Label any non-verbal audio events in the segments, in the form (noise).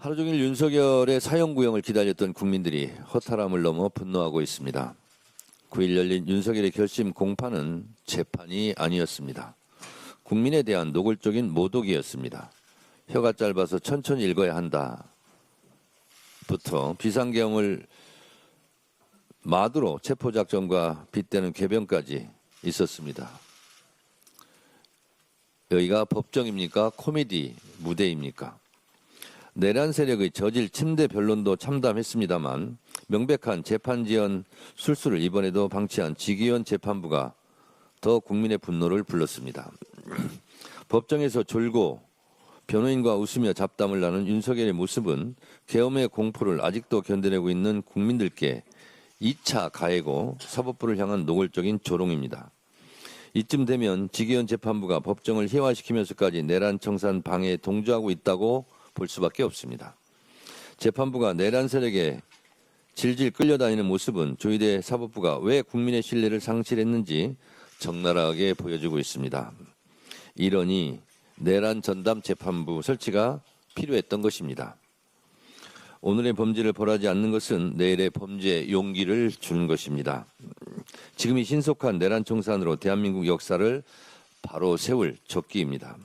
하루 종일 윤석열의 사형 구형을 기다렸던 국민들이 허탈함을 넘어 분노하고 있습니다. 9일 열린 윤석열의 결심 공판은 재판이 아니었습니다. 국민에 대한 노골적인 모독이었습니다. 혀가 짧아서 천천히 읽어야 한다. 부터 비상계엄을 마두로 체포작전과 빗대는 궤변까지 있었습니다. 여기가 법정입니까? 코미디 무대입니까? 내란 세력의 저질 침대 변론도 참담했습니다만 명백한 재판 지연 술수를 이번에도 방치한 지기현 재판부가 더 국민의 분노를 불렀습니다. (clears throat) 법정에서 졸고 변호인과 웃으며 잡담을 나눈 윤석열의 모습은 계엄의 공포를 아직도 견뎌내고 있는 국민들께 2차 가해고 사법부를 향한 노골적인 조롱입니다. 이쯤 되면 지기현 재판부가 법정을 희화시키면서까지 내란 청산 방해에 동조하고 있다고 볼 수밖에 없습니다. 재판부가 내란 세력에 질질 끌려다니는 모습은 조희대 사법부가 왜 국민의 신뢰를 상실했는지 적나라하게 보여주고 있습니다. 이러니 내란 전담 재판부 설치가 필요했던 것입니다. 오늘의 범죄를 벌하지 않는 것은 내일의 범죄 용기를 주는 것입니다. 지금 이 신속한 내란 청산으로 대한민국 역사를 바로 세울 적기입니다.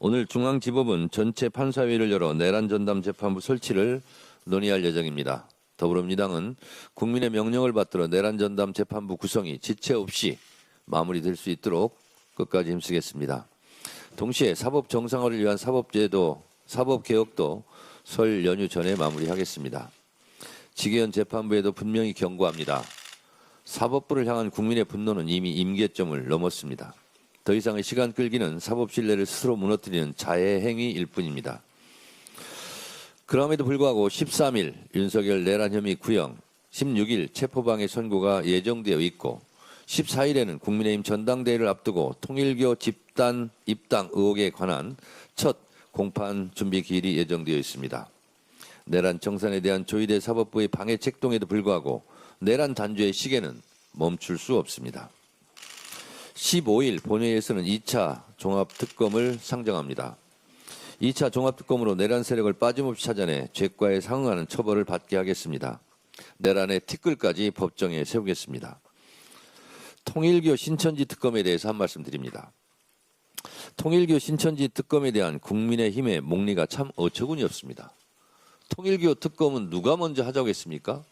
오늘 중앙지법은 전체 판사회의를 열어 내란 전담 재판부 설치를 논의할 예정입니다. 더불어민주당은 국민의 명령을 받들어 내란 전담 재판부 구성이 지체 없이 마무리될 수 있도록 끝까지 힘쓰겠습니다. 동시에 사법 정상화를 위한 사법제도, 사법 개혁도 설 연휴 전에 마무리하겠습니다. 지계현 재판부에도 분명히 경고합니다. 사법부를 향한 국민의 분노는 이미 임계점을 넘었습니다. 더 이상의 시간 끌기는 사법 신뢰를 스스로 무너뜨리는 자해 행위일 뿐입니다. 그럼에도 불구하고 13일 윤석열 내란 혐의 구형, 16일 체포방해 선고가 예정되어 있고 14일에는 국민의힘 전당대회를 앞두고 통일교 집단 입당 의혹에 관한 첫 공판 준비 기일이 예정되어 있습니다. 내란 청산에 대한 조희대 사법부의 방해 책동에도 불구하고 내란 단죄의 시계는 멈출 수 없습니다. 15일 본회의에서는 2차 종합특검을 상정합니다. 2차 종합특검으로 내란 세력을 빠짐없이 찾아내 죄과에 상응하는 처벌을 받게 하겠습니다. 내란의 티끌까지 법정에 세우겠습니다. 통일교 신천지 특검에 대해서 한 말씀 드립니다. 통일교 신천지 특검에 대한 국민의힘의 목리가 참 어처구니 없습니다. 통일교 특검은 누가 먼저 하자고 했습니까?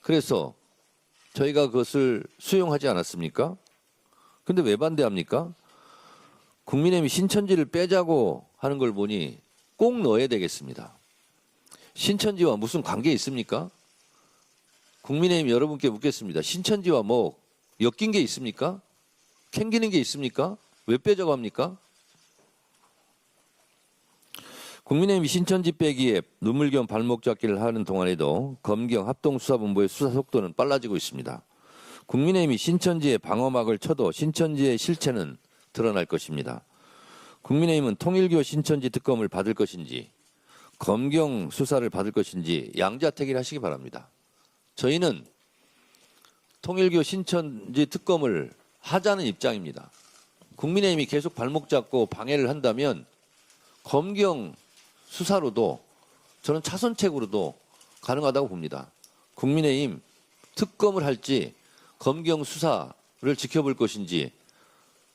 그래서 저희가 그것을 수용하지 않았습니까? 근데 왜 반대합니까? 국민의힘이 신천지를 빼자고 하는 걸 보니 꼭 넣어야 되겠습니다. 신천지와 무슨 관계 있습니까? 국민의힘 여러분께 묻겠습니다. 신천지와 뭐 엮인 게 있습니까? 캥기는 게 있습니까? 왜 빼자고 합니까? 국민의힘 신천지 빼기에 눈물겸 발목 잡기를 하는 동안에도 검경 합동수사본부의 수사 속도는 빨라지고 있습니다. 국민의힘이 신천지의 방어막을 쳐도 신천지의 실체는 드러날 것입니다. 국민의힘은 통일교 신천지 특검을 받을 것인지 검경 수사를 받을 것인지 양자택일 하시기 바랍니다. 저희는 통일교 신천지 특검을 하자는 입장입니다. 국민의힘이 계속 발목 잡고 방해를 한다면 검경 수사로도 저는 차선책으로도 가능하다고 봅니다. 국민의힘 특검을 할지 검경 수사를 지켜볼 것인지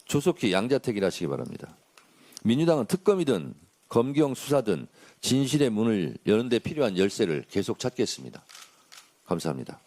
조속히 양자택일 하시기 바랍니다. 민주당은 특검이든 검경 수사든 진실의 문을 여는 데 필요한 열쇠를 계속 찾겠습니다. 감사합니다.